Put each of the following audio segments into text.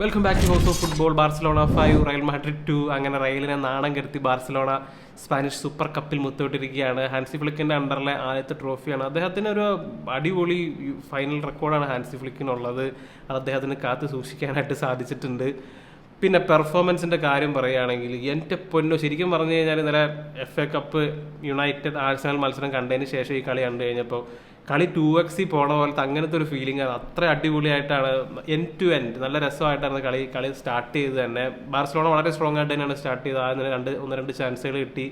Welcome back to house of football Barcelona five Real Madrid two അങ്ങനെ റയലിനെ നാണം കെടുത്തി ബാർസലോണ സ്പാനിഷ് സൂപ്പർ കപ്പിൽ മുത്തോട്ടിരിക്കുകയാണ്. ഹാൻസി ഫ്ലിക്കിന്റെ അണ്ടറിലെ ആദ്യത്തെ ട്രോഫിയാണ്. അദ്ദേഹത്തിന് ഒരു അടിപൊളി ഫൈനൽ റെക്കോർഡാണ് ഹാൻസി ഫ്ലിക്കിനുള്ളത്. അത് അദ്ദേഹത്തിന് കാത്തു സൂക്ഷിക്കാനായിട്ട് സാധിച്ചിട്ടുണ്ട്. പിന്നെ പെർഫോമൻസിന്റെ കാര്യം പറയുകയാണെങ്കിൽ എന്റെ പൊന്നു ശരിക്കും പറഞ്ഞു കഴിഞ്ഞാൽ ഇന്നലെ F A cup United Arsenal മത്സരം കണ്ടതിന് ശേഷം ഈ കളി കണ്ടു കഴിഞ്ഞപ്പോൾ കളി ടു എക്സി പോണ പോലത്തെ അങ്ങനത്തെ ഒരു ഫീലിംഗ് ആണ്. അത്ര അടിപൊളിയായിട്ടാണ് എൻ ടു എൻഡ് നല്ല രസമായിട്ടാണ് കളി കളി സ്റ്റാർട്ട് ചെയ്ത് തന്നെ. ബാർസലോണ വളരെ സ്ട്രോങ് ആയിട്ട് തന്നെയാണ് സ്റ്റാർട്ട് ചെയ്തത്. ആദ്യം രണ്ട് ഒന്ന് രണ്ട് ചാൻസുകൾ കിട്ടി.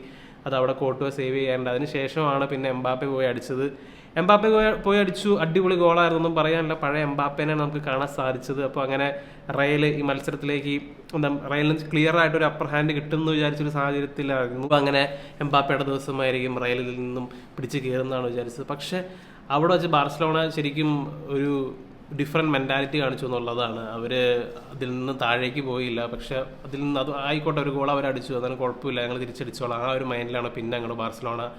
അത് അവിടെ കോട്ടുവ സേവ് ചെയ്യാറുണ്ട് അതിന് ശേഷമാണ് പിന്നെ എംബാപ്പെ പോയി അടിച്ചത്. എംബാപ്പെ പോയി- അടിച്ചു അടിപൊളി ഗോളായിരുന്നൊന്നും പറയാനില്ല. പഴയ എംബാപ്പേനെ നമുക്ക് കാണാൻ സാധിച്ചത്. അപ്പോൾ അങ്ങനെ റയൽ ഈ മത്സരത്തിലേക്ക് എന്താ റയലിന് ക്ലിയർ ആയിട്ട് ഒരു അപ്പർ ഹാൻഡ് കിട്ടുമെന്ന് വിചാരിച്ചൊരു സാഹചര്യത്തിലായിരുന്നു. അപ്പോൾ അങ്ങനെ എംബാപ്പയുടെ ദിവസമായിരിക്കും റയലിൽ നിന്നും പിടിച്ച് കയറുന്നതാണ് വിചാരിച്ചത്. പക്ഷേ അവിടെ വെച്ച് ബാർസലോണ ശരിക്കും ഒരു ഡിഫറെന്റ് മെന്റാലിറ്റി കാണിച്ചു എന്നുള്ളതാണ്. അവർ അതിൽ നിന്ന് താഴേക്ക് പോയില്ല. പക്ഷെ അതിൽ നിന്ന് അത് ആയിക്കോട്ടെ ഒരു ഗോൾ അവർ അടിച്ചു. അതാണ് കുഴപ്പമില്ല. ഞങ്ങൾ തിരിച്ചടിച്ചോളാം. ആ ഒരു മൈൻഡിലാണ് പിന്നെ ഞങ്ങൾ ബാർസലോണ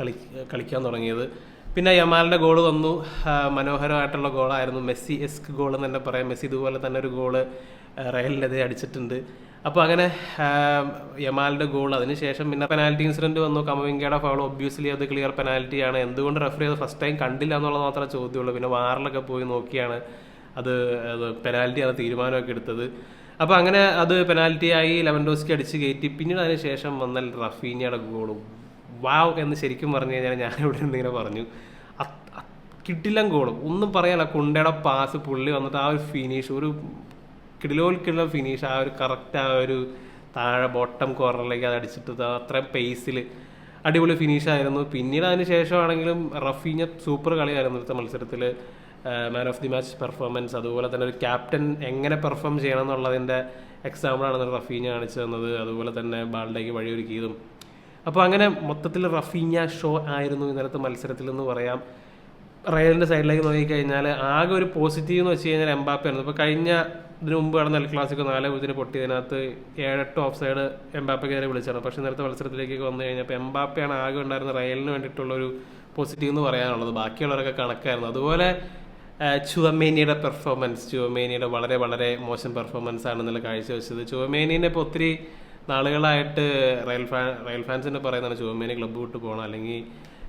കളി കളിക്കാൻ തുടങ്ങിയത്. പിന്നെ യമാലിന്റെ ഗോൾ വന്നു. മനോഹരമായിട്ടുള്ള ഗോളായിരുന്നു മെസ്സി എസ്ക് ഗോൾ എന്ന് തന്നെ പറയാം. മെസ്സി ഇതുപോലെ തന്നെ ഒരു ഗോൾ റയലിനെതിരെ അടിച്ചിട്ടുണ്ട്. അപ്പോൾ അങ്ങനെ യമാലിന്റെ ഗോൾ അതിനുശേഷം പിന്നെ പെനാൽറ്റി ഇൻസിഡന്റ് വന്നു. കമവിങ്കയുടെ ഫൗൾ ഒബ്വിയസ്ലി അത് ക്ലിയർ പെനാൽറ്റിയാണ് എന്തുകൊണ്ട് റെഫറി അത് ഫസ്റ്റ് ടൈം കണ്ടില്ല എന്നുള്ളത് മാത്രമേ ചോദ്യമുള്ളൂ. പിന്നെ വാറിലൊക്കെ പോയി നോക്കിയാണ് അത് അത് പെനാൽറ്റിയാണ് തീരുമാനമൊക്കെ എടുത്തത്. അപ്പോൾ അങ്ങനെ അത് പെനാൽറ്റിയായി ലെവൻഡോസ്കി അടിച്ച് കയറ്റി. പിന്നീട് അതിന് ശേഷം വന്നാൽ റഫീനിയുടെ ഗോളും വാവ് എന്ന് ശരിക്കും പറഞ്ഞു കഴിഞ്ഞാൽ ഞാൻ ഇവിടെ ഇങ്ങനെ പറഞ്ഞു കിട്ടില്ല ഗോളും ഒന്നും പറയാനില്ല. കുണ്ടയുടെ പാസ് പുള്ളി വന്നിട്ട് ആ ഒരു ഫിനിഷ് ഒരു കിടിലോൽക്കുള്ള ഫിനിഷ് ആ ഒരു കറക്റ്റ് ആ ഒരു താഴെ ബോട്ടം കോർണറിലേക്ക് അത് അടിച്ചിട്ട് അത്രയും പേസിൽ അടിപൊളി ഫിനിഷ് ആയിരുന്നു. പിന്നീട് അതിന് ശേഷമാണെങ്കിലും റഫീഞ്ഞ സൂപ്പർ കളിയായിരുന്നു ഇന്നത്തെ മത്സരത്തിൽ man of the match performance അതുപോലെ തന്നെ ഒരു ക്യാപ്റ്റൻ എങ്ങനെ പെർഫോം ചെയ്യണം എന്നുള്ളതിന്റെ എക്സാമ്പിളാണ് റഫീഞ്ഞ കാണിച്ചു തന്നത്. അതുപോലെ തന്നെ ബാളിലേക്ക് വഴിയൊരുക്കിയതും അപ്പോൾ അങ്ങനെ മൊത്തത്തിൽ റഫീഞ്ഞ ഷോ ആയിരുന്നു ഇന്നലത്തെ മത്സരത്തിൽ എന്ന് പറയാം. റയലിന്റെ സൈഡിലേക്ക് നോക്കിക്കഴിഞ്ഞാൽ ആകെ ഒരു പോസിറ്റീവ് എന്ന് വെച്ച് കഴിഞ്ഞാൽ എംബാപ്പ ആയിരുന്നു. ഇപ്പോൾ കഴിഞ്ഞ ഇതിനു മുമ്പ് നടന്ന എൽ ക്ലാസിക്കോ നാല് പൂജ്യത്തിന് പൊട്ടിയതിനകത്ത് ഏഴെട്ട് ഓഫ് സൈഡ് എംബാപ്പയ്ക്കെതിരെ വിളിച്ചാണ്. പക്ഷേ നേരത്തെ മത്സരത്തിലേക്ക് വന്നു കഴിഞ്ഞപ്പോൾ എംബാപ്പയാണ് ആകെ ഉണ്ടായിരുന്ന റയലിന് വേണ്ടിയിട്ടുള്ള ഒരു പോസിറ്റീവ് എന്ന് പറയാനുള്ളത്. ബാക്കിയുള്ളവരൊക്കെ കണക്കായിരുന്നു. അതുപോലെ ചുവമേനിയുടെ പെർഫോമൻസ് ചുവമേനിയുടെ വളരെ വളരെ മോശം പെർഫോമൻസ് ആണ് ഇന്നലെ കാഴ്ചവെച്ചത് ചുവമേനിനെ ഇപ്പോൾ ഒത്തിരി നാളുകളായിട്ട് റയൽ ഫാൻ റയൽ തന്നെ പറയുന്നതാണ് ചുവമേനി ക്ലബ്ബ് വിട്ട് പോകണം അല്ലെങ്കിൽ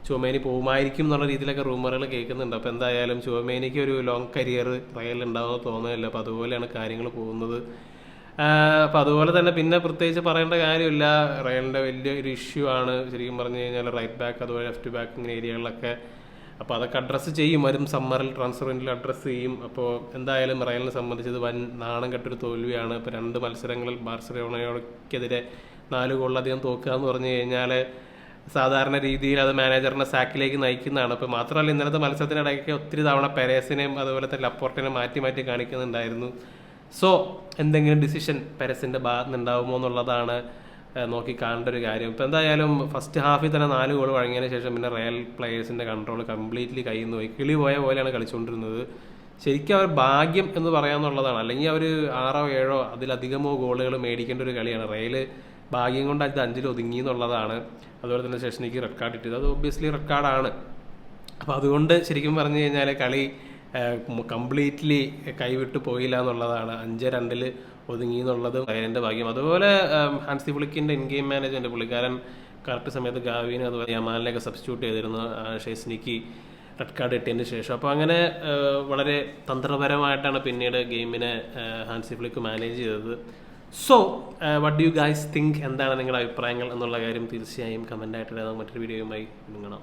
ചുവമേനി പോകുമായിരിക്കും എന്നുള്ള രീതിയിലൊക്കെ റൂമറുകൾ കേൾക്കുന്നുണ്ട്. അപ്പോൾ എന്തായാലും ചുവമേനിക്ക് ഒരു ലോങ് കരിയർ റയലിൽ ഉണ്ടാവുമെന്ന് തോന്നുന്നില്ല. അപ്പോൾ അതുപോലെയാണ് കാര്യങ്ങൾ പോകുന്നത്. അപ്പം അതുപോലെ തന്നെ പിന്നെ പ്രത്യേകിച്ച് പറയേണ്ട കാര്യമില്ല. റയലിന്റെ വലിയൊരു ഇഷ്യൂ ആണ്. ശരിക്കും പറഞ്ഞു കഴിഞ്ഞാൽ റൈറ്റ് ബാക്ക് അതുപോലെ ലെഫ്റ്റ് ബാക്ക് ഇങ്ങനെ ഏരിയകളിലൊക്കെ അപ്പോൾ അതൊക്കെ അഡ്രസ്സ് ചെയ്യും. വരും സമ്മറിൽ ട്രാൻസ്ഫർ അഡ്രസ്സ് ചെയ്യും. അപ്പോൾ എന്തായാലും റയലിനെ സംബന്ധിച്ചത് വൻ നാണം കെട്ടൊരു തോൽവിയാണ്. ഇപ്പോൾ രണ്ട് മത്സരങ്ങളിൽ ബാർസലോണയോക്കെതിരെ നാല് ഗോളിലധികം തോക്കുക എന്ന് പറഞ്ഞു കഴിഞ്ഞാൽ സാധാരണ രീതിയിൽ അത് മാനേജറിനെ സാക്കിലേക്ക് നയിക്കുന്നതാണ്. അപ്പോൾ മാത്രമല്ല ഇന്നലത്തെ മത്സരത്തിനിടയ്ക്ക് ഒത്തിരി തവണ പെരേസിനെയും അതുപോലെ തന്നെ ലപ്പോർട്ടിനെ മാറ്റി മാറ്റി കാണിക്കുന്നുണ്ടായിരുന്നു. സോ എന്തെങ്കിലും ഡിസിഷൻ പെരസിന്റെ ഭാഗത്തുനിന്നുണ്ടാവുമോ എന്നുള്ളതാണ് നോക്കി കാണേണ്ട ഒരു കാര്യം. ഇപ്പം എന്തായാലും ഫസ്റ്റ് ഹാഫിൽ തന്നെ നാല് ഗോൾ വഴങ്ങിയതിന് ശേഷം പിന്നെ റയൽ പ്ലേയേഴ്സിന്റെ കൺട്രോൾ കംപ്ലീറ്റ്ലി കയ്യിൽ നിന്ന് പോയി. കിളി പോയ പോലെയാണ് കളിച്ചുകൊണ്ടിരുന്നത് ശരിക്കും അവർ ഭാഗ്യം എന്ന് പറയാമെന്നുള്ളതാണ് അല്ലെങ്കിൽ അവർ ആറോ ഏഴോ അതിലധികമോ ഗോളുകൾ മേടിക്കേണ്ട ഒരു കളിയാണ്. റയൽ ഭാഗ്യം കൊണ്ട് അത് അഞ്ചിൽ ഒതുങ്ങി എന്നുള്ളതാണ്. അതുപോലെ തന്നെ ശേഷനിക്ക് റെഡ് കാർഡ് ഇട്ടത് അത് ഒബ്വിയസ്ലി റെഡ് കാർഡാണ് അപ്പോൾ അതുകൊണ്ട് ശരിക്കും പറഞ്ഞു കഴിഞ്ഞാൽ കളി കംപ്ലീറ്റ്ലി കൈവിട്ട് പോയില്ല എന്നുള്ളതാണ്. അഞ്ച് രണ്ടിൽ ഒതുങ്ങി എന്നുള്ളത് എന്റെ ഭാഗ്യം. അതുപോലെ ഹാൻസി പുളിക്കിന്റെ ഇൻ ഗെയിം മാനേജ്മെന്റ് പുള്ളിക്കാരൻ കറക്റ്റ് സമയത്ത് ഗാവിനെ അതുപോലെ യമാലിനെയൊക്കെ സബ്സ്റ്റിറ്റ്യൂട്ട് ചെയ്തിരുന്നു. ഷേസ്നിക്ക് റെഡ് കാർഡ് കിട്ടിയതിന് ശേഷം. അപ്പോൾ അങ്ങനെ വളരെ തന്ത്രപരമായിട്ടാണ് പിന്നീട് ഗെയിമിനെ ഹാൻസി ഫ്ലിക്ക് മാനേജ് ചെയ്തത്. So what you guys think എന്താണ് നിങ്ങളുടെ അഭിപ്രായങ്ങൾ എന്നുള്ള കാര്യം തീർച്ചയായും കമന്റായിട്ട് മറ്റൊരു വീഡിയോയുമായി കാണാം